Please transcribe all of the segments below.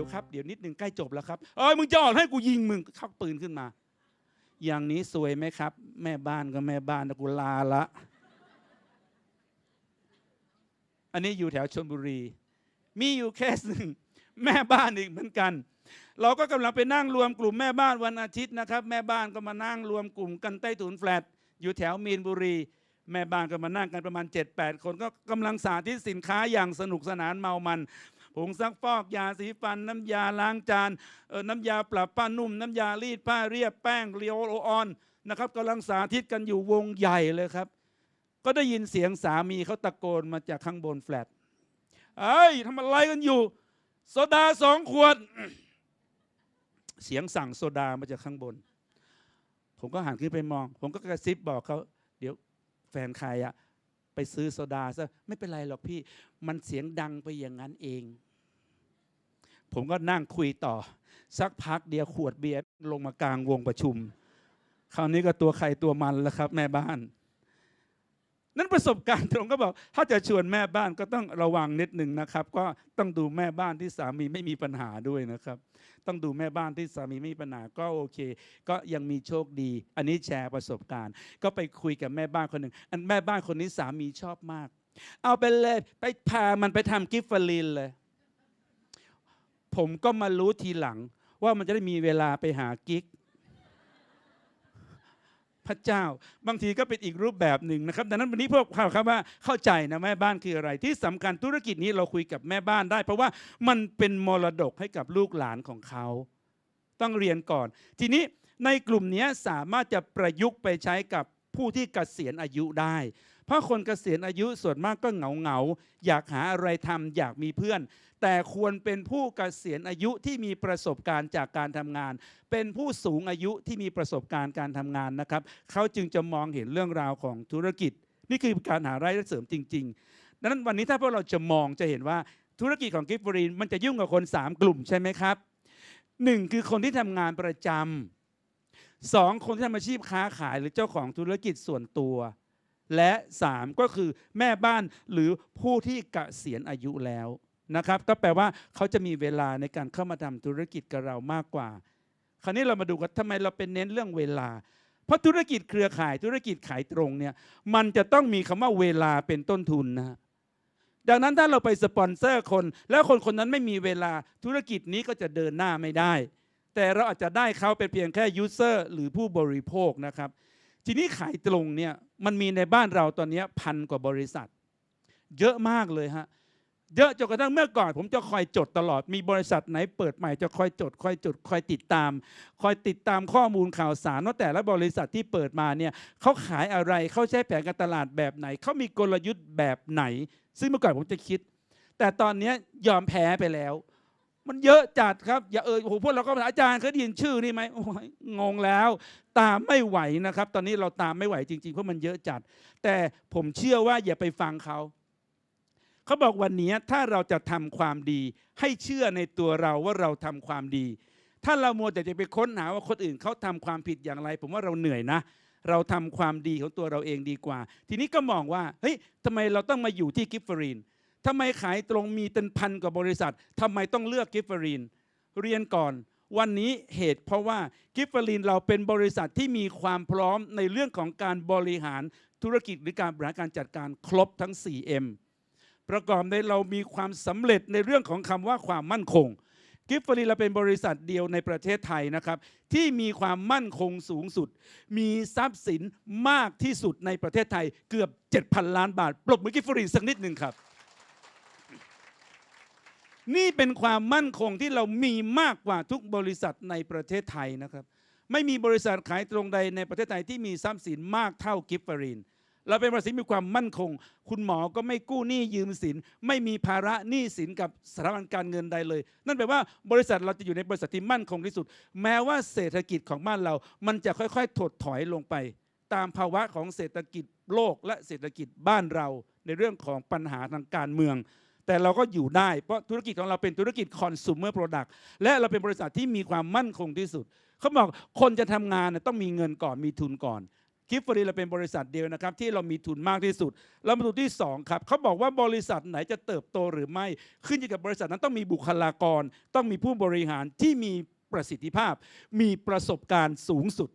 ดี๋ยวครับเดี๋ยวนิดหนึ่งใกล้จบแล้วครับเอ้ยมึงจะออกให้กูยิงมึงชักปืนขึ้นมา อย่างนี้สวยไหมครับ แม่บ้านก็แม่บ้านนะกูลาละ อันนี้อยู่แถวชนบุรี มีอยู่เคสหนึ่งแม่บ้านอีกเหมือนกัน เราก็กำลังไปนั่งรวมกลุ่มแม่บ้านวันอาทิตย์นะครับ แม่บ้านก็มานั่งรวมกลุ่มกันใต้ถุนแฟลตอยู่แถวมีนบุรี แม่บ้านก็มานั่งกันประมาณ 7-8 คนก็กำลังสาธิตสินค้าอย่างสนุกสนานเมามัน ผงซักฟอกยาสีฟัน น้ำยาล้างจานเออน้ำยาปรับผ้านุ่ม น้ำยารีดผ้าเรียบแป้งเรียวโรออนนะครับกำลังสาธิตกันอยู่วงใหญ่เลยครับ ก็ได้ยินเสียงสามีเขาตะโกนมาจากข้างบนแฟลตเอ้ยทำอะไรกันอยู่โซดาสองขวด เสียงสั่งโซดามาจากข้างบน ผมก็หันขึ้นไปมอง ผมก็กระซิบบอกเขาเดี๋ยวแฟนใครอะ ซื้อโซดาซะไม่เป็นไรหรอกพี่ มันเสียงดังไปอย่างนั้นเอง ผมก็นั่งคุยต่อ สักพักเดียวขวดเบียร์ลงมากลางวงประชุม คราวนี้ก็ตัวใครตัวมันแล้วครับ แม่บ้าน นั้นประสบการณ์ตรงก็บอก ถ้าจะชวนแม่บ้านก็ต้องระวังนิดหนึ่งนะครับ ก็ต้องดูแม่บ้านที่สามีไม่มีปัญหาด้วยนะครับ ต้องดูแม่บ้านที่สามีไม่มีปัญหาก็โอเค ก็ยังมีโชคดี อันนี้แชร์ประสบการณ์ ก็ไปคุยกับแม่บ้านคนหนึ่งอันแม่บ้านคนนี้สามีชอบมาก เอาไปเลยไปพามันไปทำกิฟต์ฟลินเลย ผมก็มารู้ทีหลังว่ามันจะได้มีเวลาไปหากิ๊ก ระเจ้า บางทีก็เป็นอีกรูปแบบหนึ่งนะครับดังนั้นวันนี้พวกเราครับว่าเข้าใจนะแม่บ้านคืออะไรที่สำคัญธุรกิจนี้เราคุยกับแม่บ้านได้ เพราะว่ามันเป็นมรดกให้กับลูกหลานของเขา ต้องเรียนก่อน ทีนี้ในกลุ่มนี้สามารถจะประยุกต์ไปใช้กับผู้ที่เกษียณอายุได้ เพราะคนเกษียณอายุส่วนมากก็เหงาเหงาๆอยากหาอะไรทำอยากมีเพื่อน แต่ควรเป็นผู้เกษียณอายุที่มีประสบการณ์จากการทำงาน เป็นผู้สูงอายุที่มีประสบการณ์การทำงานนะครับ เขาจึงจะมองเห็นเรื่องราวของธุรกิจ นี่คือการหารายได้เสริมจริงๆดังนั้นวันนี้ถ้าพวกเราจะมองจะเห็นว่าธุรกิจของกิฟฟรีนมันจะยุ่งกับคน 3 กลุ่มใช่ไหมครับหนึ่งคือคนที่ทำงานประจำสองคนที่ทำอาชีพค้าขายหรือเจ้าของธุรกิจส่วนตัว และสามก็คือแม่บ้านหรือผู้ที่เกษียณอายุแล้วนะครับ ก็แปลว่าเขาจะมีเวลาในการเข้ามาทำธุรกิจกับเรามากกว่า คราวนี้เรามาดูกันทำไมเราเป็นเน้นเรื่องเวลา เพราะธุรกิจเครือข่ายธุรกิจขายตรงเนี่ยมันจะต้องมีคำว่าเวลาเป็นต้นทุนนะฮะดังนั้นถ้าเราไปสปอนเซอร์คน แล้วคนคนนั้นไม่มีเวลาธุรกิจนี้ก็จะเดินหน้าไม่ได้ แต่เราอาจจะได้เขาเป็นเพียงแค่ยูเซอร์หรือผู้บริโภคนะครับ ทีนี้ขายตรงเนี่ยมันมีในบ้านเราตอนนี้พันกว่าบริษัท เยอะมากเลยฮะเยอะจนกระทั่งเมื่อก่อน ผมจะคอยจดตลอดมีบริษัทไหนเปิดใหม่จะคอยจด คอยจด คอยติดตาม คอยติดตามข้อมูลข่าวสารว่าแต่ละบริษัทที่เปิดมาเนี่ยเขาขายอะไรเขาใช้แผนการตลาดแบบไหนเขามีกลยุทธ์แบบไหน ซึ่งเมื่อก่อนผมจะคิด แต่ตอนนี้ยอมแพ้ไปแล้ว มันเยอะจัดครับอย่าเอ่ยโอ้โหพวกเราก็อาจารย์เคยได้ยินชื่อนี่ไหมโอ้ยงงแล้ว ตามไม่ไหวนะครับ ตอนนี้เราตามไม่ไหวจริงๆเพราะมันเยอะจัด แต่ผมเชื่อว่าอย่าไปฟังเขาเขาบอกวันนี้ถ้าเราจะทำความดี ให้เชื่อในตัวเราว่าเราทำความดี ถ้าเรามัวแต่จะไปค้นหาว่าคนอื่นเขาทำความผิดอย่างไร ผมว่าเราเหนื่อยนะเราทำความดีของตัวเราเองดีกว่า ทีนี้ก็มองว่าเฮ้ยทำไมเราต้องมาอยู่ที่กิฟฟรีน ทำไมขายตรงมีเป็นพันกว่าบริษัททำไมต้องเลือกกิฟฟรีน เรียนก่อนวันนี้เหตุเพราะว่ากิฟฟรีนเราเป็นบริษัทที่มีความพร้อมในเรื่องของการบริหารธุรกิจหรือการบริหารการจัดการครบทั้ง 4M ประกอบในเรามีความสำเร็จในเรื่องของคำว่าความมั่นคง กิฟฟรีนเราเป็นบริษัทเดียวในประเทศไทยนะครับ ที่มีความมั่นคงสูงสุด มีทรัพย์สินมากที่สุดในประเทศไทยเกือบ 7,000 ล้านบาท ปรบมือกิฟฟรีนสักนิดหนึ่งครับ นี่เป็นความมั่นคงที่เรามีมากกว่าทุกบริษัทในประเทศไทยนะครับ ไม่มีบริษัทขายตรงใดในประเทศไทยที่มีทรัพย์สินมากเท่ากิฟฟารีนเราเป็นบริษัทมีความมั่นคง คุณหมอก็ไม่กู้หนี้ยืมสิน ไม่มีภาระหนี้สินกับสถาบันการเงินใดเลย นั่นแปลว่าบริษัทเราจะอยู่ในบริษัทที่มั่นคงที่สุด แม้ว่าเศรษฐกิจของบ้านเรา มันจะค่อยๆ ถดถอยลงไป ตามภาวะของเศรษฐกิจโลกและเศรษฐกิจบ้านเราในเรื่องของปัญหาทางการเมือง แต่เราก็อยู่ได้ เพราะธุรกิจของเราเป็นธุรกิจ consumer product และเราเป็นบริษัทที่มีความมั่นคงที่สุด เขาบอกคนจะทำงานน่ะต้องมีเงินก่อนมีทุนก่อนกิฟฟรีเราเป็นบริษัทเดียวนะครับ ที่เรามีทุนมากที่สุด แล้วมาดูที่สองครับเขาบอกว่าบริษัทไหนจะเติบโตหรือไม่ ขึ้นอยู่กับบริษัทนั้นต้องมีบุคลากร ต้องมีผู้บริหารที่มีประสิทธิภาพ มีประสบการณ์สูงสุด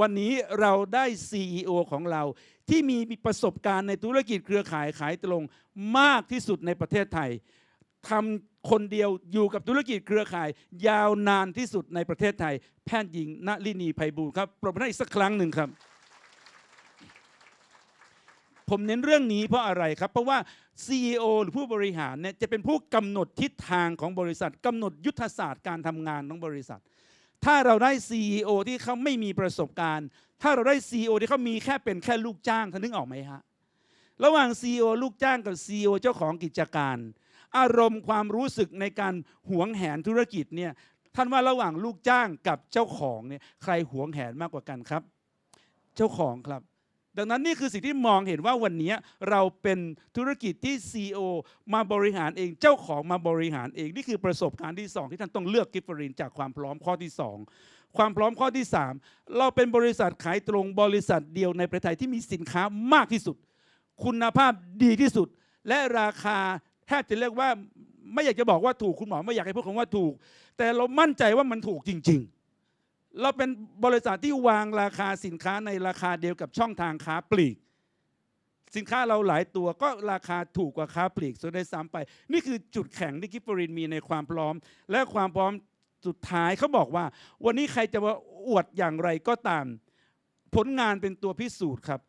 วันนี้เราได้ CEO ของเรา ที่มีประสบการณ์ในธุรกิจเครือข่ายขายตรงมากที่สุดในประเทศไทยทำคนเดียวอยู่กับธุรกิจเครือข่าย ยาวนานที่สุดในประเทศไทย แพทย์หญิงณลินีไพบูลย์ครับปรบมือให้อีกสักครั้งหนึ่งครับ ผมเน้นเรื่องนี้เพราะอะไรครับ เพราะว่า CEO หรือผู้บริหารเนี่ยจะเป็นผู้กำหนดทิศทางของบริษัทกำหนดยุทธศาสตร์การทำงานของบริษัท ถ้าเราได้ CEO ที่เขาไม่มีประสบการณ์ ถ้าเราได้ CEO ที่เขามีแค่เป็นแค่ลูกจ้างท่านนึกออกไหมฮะระหว่าง CEO ลูกจ้างกับ CEO เจ้าของกิจการ อารมณ์ความรู้สึกในการหวงแหนธุรกิจเนี่ยท่านว่าระหว่างลูกจ้างกับเจ้าของเนี่ยใครหวงแหนมากกว่ากันครับ เจ้าของครับ ดังนั้นนี่คือสิ่งที่มองเห็นว่าวันนี้เราเป็นธุรกิจที่ CEO มาบริหารเองเจ้าของมาบริหารเอง นี่คือประสบการณ์ที่สองที่ท่านต้องเลือกกิฟเฟอรินจากความพร้อมข้อที่สองความพร้อมข้อที่สามเราเป็นบริษัทขายตรงบริษัทเดียวในประเทศไทยที่มีสินค้ามากที่สุด คุณภาพดีที่สุด และราคาแทบจะเรียกว่าไม่อยากจะบอกว่าถูกคุณหมอไม่อยากให้พูดคำว่าถูก แต่เรามั่นใจว่ามันถูกจริง ๆ เราเป็นบริษัทที่วางราคาสินค้าในราคาเดียวกับช่องทางค้าปลีก สินค้าเราหลายตัวก็ราคาถูกกว่าค้าปลีกส่วนได้ซ้ำไป นี่คือจุดแข็งที่กิฟฟรินมีในความพร้อม และความพร้อมสุดท้ายเขาบอกว่า วันนี้ใครจะมาอวดอย่างไรก็ตาม ผลงานเป็นตัวพิสูจน์ครับ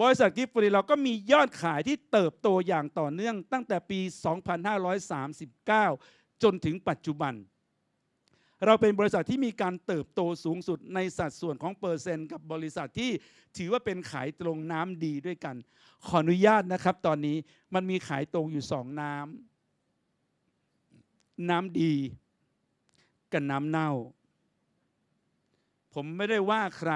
บริษัทกิฟฟรีเราก็มียอดขายที่เติบโตอย่างต่อเนื่องตั้งแต่ปี 2539 จนถึงปัจจุบัน เราเป็นบริษัทที่มีการเติบโตสูงสุดในสัดส่วนของเปอร์เซ็นต์กับบริษัทที่ถือว่าเป็นขายตรงน้ำดีด้วยกัน ขออนุญาตนะครับ ตอนนี้มันมีขายตรงอยู่สองน้ำน้ำดีกับน้ำเน่า ผมไม่ได้ว่าใคร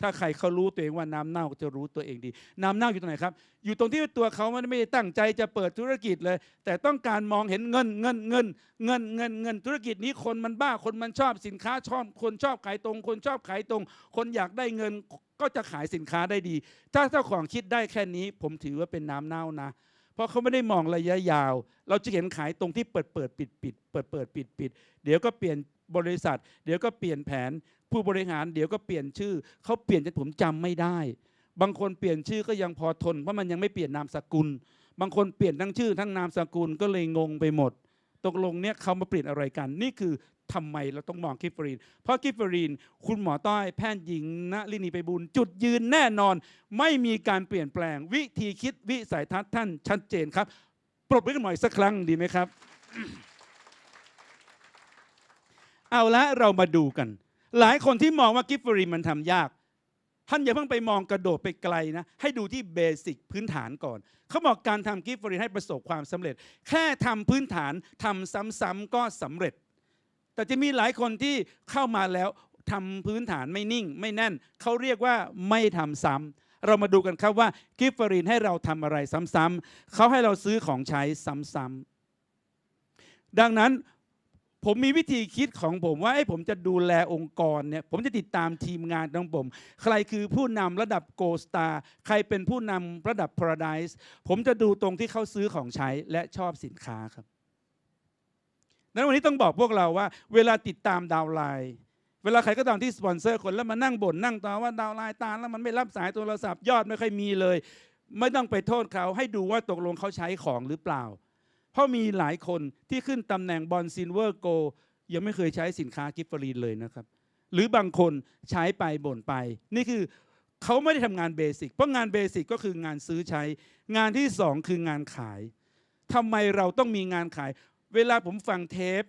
ถ้าใครเขารู้ตัวเองว่าน้ำเน่าจะรู้ตัวเองดี น้ำเน่าอยู่ตรงไหนครับ อยู่ตรงที่ตัวเขาไม่ได้ตั้งใจจะเปิดธุรกิจเลย แต่ต้องการมองเห็นเงินเงินเงินเงินเงินเงินธุรกิจนี้คนมันบ้าคนมันชอบสินค้าชอบคนชอบขายตรง คนชอบขายตรง คนอยากได้เงินก็จะขายสินค้าได้ดี ถ้าเจ้าของคิดได้แค่นี้ ผมถือว่าเป็นน้ำเน่านะเพราะเขาไม่ได้มองระยะยาว เราจะเห็นขายตรงที่เปิดเปิดปิดปิดเปิดเปิดปิดปิด เดี๋ยวก็เปลี่ยนบริษัท เดี๋ยวก็เปลี่ยนแผน ผู้บริหารเดี๋ยวก็เปลี่ยนชื่อเขาเปลี่ยนจนผมจำไม่ได้ บางคนเปลี่ยนชื่อก็ยังพอทนเพราะมันยังไม่เปลี่ยนนามสกุล บางคนเปลี่ยนทั้งชื่อ ทั้งนามสกุลก็เลยงงไปหมด ตกลงเนี่ยเขามาเปลี่ยนอะไรกัน นี่คือทำไมเราต้องมองกิฟฟรีน เพราะกิฟฟรีน คุณหมอต้อยแพทย์หญิงณลินีไปบุญจุดยืนแน่นอน ไม่มีการเปลี่ยนแปลง วิธีคิดวิสัยทัศน์ท่านชัดเจนครับ ปรบมือกันหน่อยสักครั้งดีไหมครับ เอาละเรามาดูกัน หลายคนที่มองว่ากิฟฟรีมันทำยากท่านอย่าเพิ่งไปมองกระโดดไปไกลนะ ให้ดูที่เบสิกพื้นฐานก่อน เขาบอกการทำกิฟฟรีให้ประสบความสำเร็จ แค่ทำพื้นฐานทำซ้ำๆก็สำเร็จ แต่จะมีหลายคนที่เข้ามาแล้วทำพื้นฐานไม่นิ่ง ไม่แน่น เขาเรียกว่าไม่ทำซ้ำเรามาดูกันครับว่ากิฟฟรีนให้เราทำอะไรซ้ำๆเขาให้เราซื้อของใช้ซ้ำๆดังนั้น ผมมีวิธีคิดของผมว่าไอ้ผมจะดูแลองค์กรเนี่ยผมจะติดตามทีมงานของผม ใครคือผู้นำระดับโกลสตาร์ใครเป็นผู้นำระดับ Paradise ผมจะดูตรงที่เขาซื้อของใช้และชอบสินค้าครับนั้นวันนี้ต้องบอกพวกเราว่า เวลาติดตามดาวไลน์เวลาใครก็ตามที่สปอนเซอร์คนแล้วมานั่งบ่นนั่งต่อว่าดาวไลน์ตาแล้วมันไม่รับสายโทรศัพท์ยอดไม่ค่อยมีเลย ไม่ต้องไปโทษเขาให้ดูว่าตกลงเขาใช้ของหรือเปล่า ราะมีหลายคนที่ขึ้นตำแหน่งบอลซินเวอร์โก ยังไม่เคยใช้สินค้ากิฟฟรีนเลยนะครับ หรือบางคนใช้ไปบ่นไป นี่คือเขาไม่ได้ทำงานเบสิกเพราะงานเบสิกก็คืองานซื้อใช้ งานที่สองคืองานขายทำไมเราต้องมีงานขาย เวลาผมฟังเทป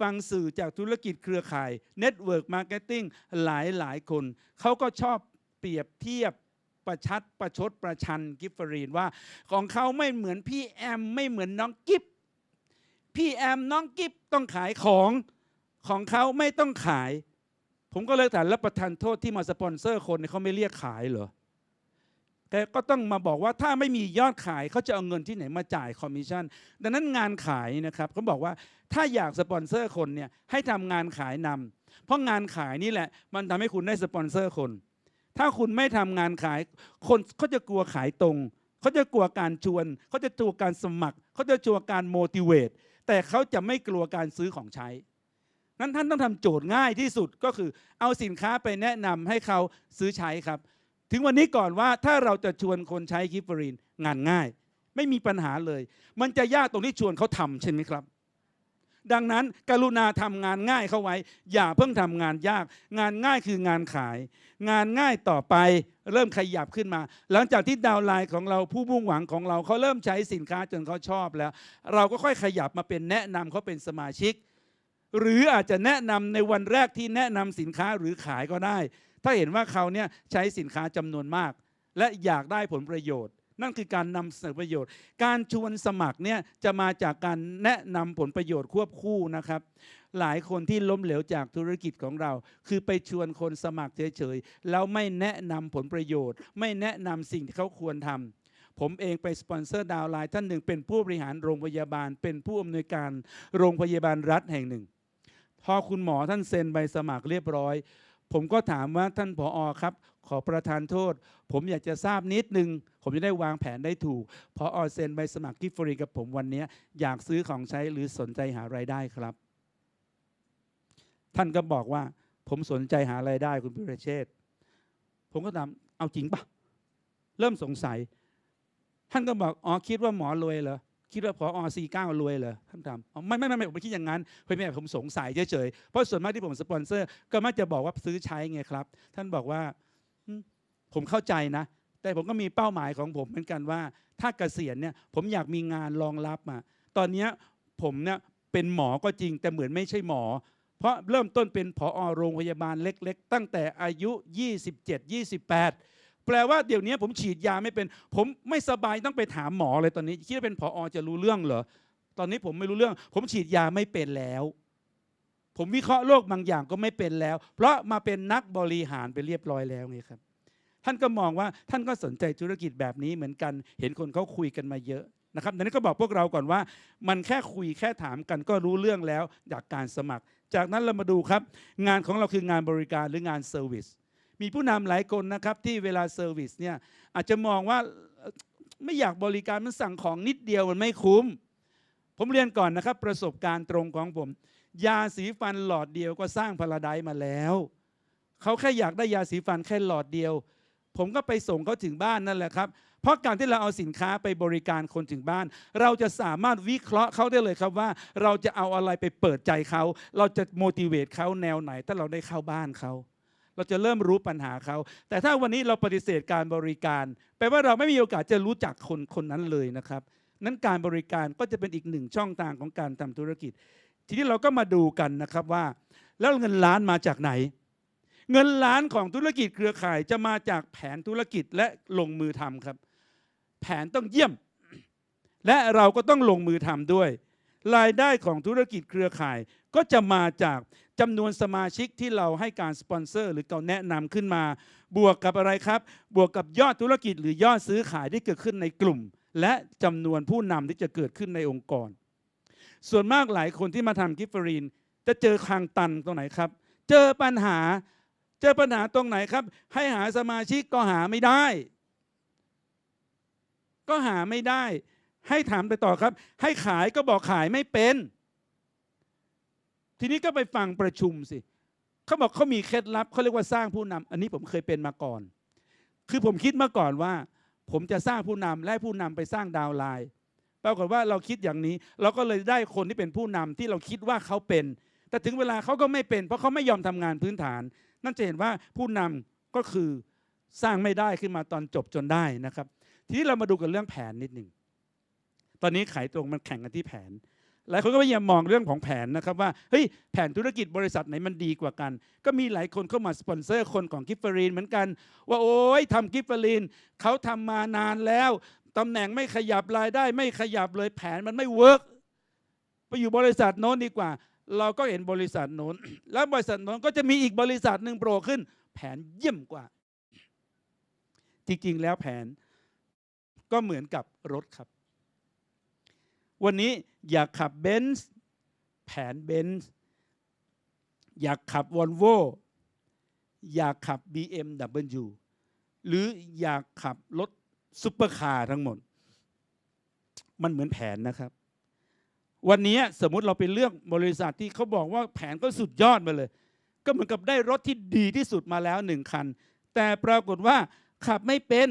ฟังสื่อจากธุรกิจเครือข่ายเน็ตเวิร์กมาร์เก็ตติ้งหลายหลายคน เขาก็ชอบเปรียบเทียบ ประชัดประชดประชันกิฟฟรีนว่า ของเขาไม่เหมือนพี่แอมไม่เหมือนน้องกิฟพี่แอมน้องกิฟต้องขายของของเขาไม่ต้องขาย ผมก็เลยถามแล้วประทานโทษที่มาสปอนเซอร์คนเขาไม่เรียกขายเหรอแต่ก็ต้องมาบอกว่าถ้าไม่มียอดขายเขาจะเอาเงินที่ไหนมาจ่ายคอมมิชชั่นดังนั้นงานขายนะครับเขาบอกว่าถ้าอยากสปอนเซอร์คนเนี่ยให้ทำงานขายนำเพราะงานขายนี่แหละมันทำให้คุณได้สปอนเซอร์คน ถ้าคุณไม่ทำงานขาย คนเขาจะกลัวขายตรงเขาจะกลัวการชวนเขาจะกลัวการสมัครเขาจะกลัวการ motivate แต่เขาจะไม่กลัวการซื้อของใช้นั้นท่านต้องทำโจทย์ง่ายที่สุดก็คือเอาสินค้าไปแนะนำให้เขาซื้อใช้ครับ ถึงวันนี้ก่อนว่าถ้าเราจะชวนคนใช้กิฟเฟอรีนงานง่าย ไม่มีปัญหาเลย มันจะยากตรงที่ชวนเขาทำใช่ไหมครับ ดังนั้นกรุณาทำงานง่ายเข้าไว้ อย่าเพิ่งทำงานยาก งานง่ายคืองานขาย งานง่ายต่อไปเริ่มขยับขึ้นมา หลังจากที่ดาวไลน์ของเราผู้มุ่งหวังของเราเขาเริ่มใช้สินค้าจนเขาชอบแล้ว เราก็ค่อยขยับมาเป็นแนะนำเขาเป็นสมาชิก หรืออาจจะแนะนำในวันแรกที่แนะนำสินค้าหรือขายก็ได้ ถ้าเห็นว่าเขาเนี่ยใช้สินค้าจำนวนมาก และอยากได้ผลประโยชน์ นั่นคือการนำเสนอประโยชน์ การชวนสมัครเนี่ยจะมาจากการแนะนำผลประโยชน์ควบคู่นะครับ หลายคนที่ล้มเหลวจากธุรกิจของเรา คือไปชวนคนสมัครเฉยๆแล้วไม่แนะนำผลประโยชน์ ไม่แนะนำสิ่งที่เขาควรทำผมเองไปสปอนเซอร์ดาวไลน์ท่านหนึ่งเป็นผู้บริหารโรงพยาบาล เป็นผู้อำนวยการโรงพยาบาลรัฐแห่งหนึ่ง พอคุณหมอท่านเซ็นใบสมัครเรียบร้อย ผมก็ถามว่าท่านผออครับ ขอประทานโทษ ผมอยากจะทราบนิดนึง ผมจะได้วางแผนได้ถูกพออเซ็นใบสมัครกิฟฟรีกับผมวันนี้อยากซื้อของใช้หรือสนใจหารายได้ครับ ท่านก็บอกว่า ผมสนใจหารายได้คุณพิเรเชษผมก็ถามเอาจริงปะเริ่มสงสัย ท่านก็บอกอ๋อคิดว่าหมอรวยเหรอ คิดว่าพออซีเก้ารวยเหรอท่านถามอ๋อไม่ไม่ไม่ไม่ผมไม่คิดอย่างนั้นเพื่อนแม่ผมสงสัยเฉยๆเพราะส่วนมากที่ผมสปอนเซอร์ ก็มักจะบอกว่าซื้อใช้ไงครับ ท่านบอกว่าผมเข้าใจนะ แต่ผมก็มีเป้าหมายของผมเหมือนกันว่า ถ้าเกษียณเนี่ย ผมอยากมีงานรองรับมา ตอนนี้ผมเนี่ยเป็นหมอก็จริง แต่เหมือนไม่ใช่หมอ เพราะเริ่มต้นเป็นผอโรงพยาบาลเล็ก ๆ ตั้งแต่อายุ 27 28 แปลว่าเดี๋ยวนี้ผมฉีดยาไม่เป็น ผมไม่สบายต้องไปถามหมอเลยตอนนี้ คิดว่าเป็นผออจะรู้เรื่องเหรอตอนนี้ผมไม่รู้เรื่อง ผมฉีดยาไม่เป็นแล้ว ผมวิเคราะห์โรคบางอย่างก็ไม่เป็นแล้ว เพราะมาเป็นนักบริหารไปเรียบร้อยแล้วไงครับ ท่านก็มองว่าท่านก็สนใจธุรกิจแบบนี้เหมือนกัน เห็นคนเขาคุยกันมาเยอะนะครับดังนั้นก็บอกพวกเราก่อนว่า มันแค่คุยแค่ถามกันก็รู้เรื่องแล้วจากการสมัคร จากนั้นเรามาดูครับ งานของเราคืองานบริการหรืองานเซอร์วิส มีผู้นำหลายคนนะครับที่เวลาเซอร์วิสเนี่ยอาจจะมองว่าไม่อยากบริการมันสั่งของนิดเดียวมันไม่คุ้ม ผมเรียนก่อนนะครับ ประสบการณ์ตรงของผม ยาสีฟันหลอดเดียวก็สร้างพาราไดมาแล้วเขาแค่อยากได้ยาสีฟันแค่หลอดเดียว ผมก็ไปส่งเขาถึงบ้านนั่นแหละครับเพราะการที่เราเอาสินค้าไปบริการคนถึงบ้าน เราจะสามารถวิเคราะห์เขาได้เลยครับว่า เราจะเอาอะไรไปเปิดใจเขา เราจะ motivate เขาแนวไหน ถ้าเราได้เข้าบ้านเขา เราจะเริ่มรู้ปัญหาเขา แต่ถ้าวันนี้เราปฏิเสธการบริการ แปลว่าเราไม่มีโอกาสจะรู้จักคนคนนั้นเลยนะครับ นั้นการบริการก็จะเป็นอีกหนึ่งช่องทางของการทำธุรกิจ ทีนี้เราก็มาดูกันนะครับว่า แล้วเงินล้านมาจากไหน เงินล้านของธุรกิจเครือข่ายจะมาจากแผนธุรกิจและลงมือทำครับ แผนต้องเยี่ยม และเราก็ต้องลงมือทำด้วย รายได้ของธุรกิจเครือข่าย ก็จะมาจากจำนวนสมาชิกที่เราให้การสปอนเซอร์ หรือเราแนะนำขึ้นมา บวกกับอะไรครับ บวกกับยอดธุรกิจหรือยอดซื้อขายที่เกิดขึ้นในกลุ่ม และจำนวนผู้นำที่จะเกิดขึ้นในองค์กร ส่วนมากหลายคนที่มาทำกิฟเฟอรีนจะเจอทางตันตรงไหนครับ เจอปัญหา เจอปัญหาตรงไหนครับ ให้หาสมาชิกก็หาไม่ได้ ก็หาไม่ได้ ให้ถามไปต่อครับ ให้ขายก็บอกขายไม่เป็น ทีนี้ก็ไปฟังประชุมสิเขาบอกเขามีเคล็ดลับเขาเรียกว่าสร้างผู้นำอันนี้ผมเคยเป็นมาก่อน คือผมคิดมาก่อนว่า ผมจะสร้างผู้นำและผู้นำไปสร้างดาวไลน์ปรากฏว่าเราคิดอย่างนี้ เราก็เลยได้คนที่เป็นผู้นำที่เราคิดว่าเขาเป็น แต่ถึงเวลาเขาก็ไม่เป็น เพราะเขาไม่ยอมทำงานพื้นฐาน นั่นจะเห็นว่าผู้นำก็คือสร้างไม่ได้ขึ้นมาตอนจบจนได้นะครับ ทีนี้เรามาดูกันเรื่องแผนนิดหนึ่ง ตอนนี้ขายตรงมันแข่งกันที่แผนหลายคนก็พยายามมองเรื่องของแผนนะครับว่าเฮ้ยแผนธุรกิจบริษัทไหนมันดีกว่ากัน ก็มีหลายคนเข้ามาสปอนเซอร์คนของกิฟเฟอรีนเหมือนกัน ว่าโอ้ยทำกิฟเฟอรีนเขาทำมานานแล้วตำแหน่งไม่ขยับรายได้ ไม่ขยับเลยแผนมันไม่เวิร์กไปอยู่บริษัทโน้นดีกว่า เราก็เห็นบริษัทโน้น แล้วบริษัทโน้นก็จะมีอีกบริษัทหนึ่งโผล่ขึ้น แผนเยี่ยมกว่า จริงๆแล้วแผนก็เหมือนกับรถครับ วันนี้อยากขับเบนซ์แผนเบนซ์อยากขับวอลโวอยากขับ BMW หรืออยากขับรถซุปเปอร์คาร์ทั้งหมด มันเหมือนแผนนะครับ วันนี้สมมุติเราไปเลือกบริษัทที่เขาบอกว่าแผนก็สุดยอดมาเลย ก็เหมือนกับได้รถที่ดีที่สุดมาแล้วหนึ่งคัน แต่ปรากฏว่าขับไม่เป็น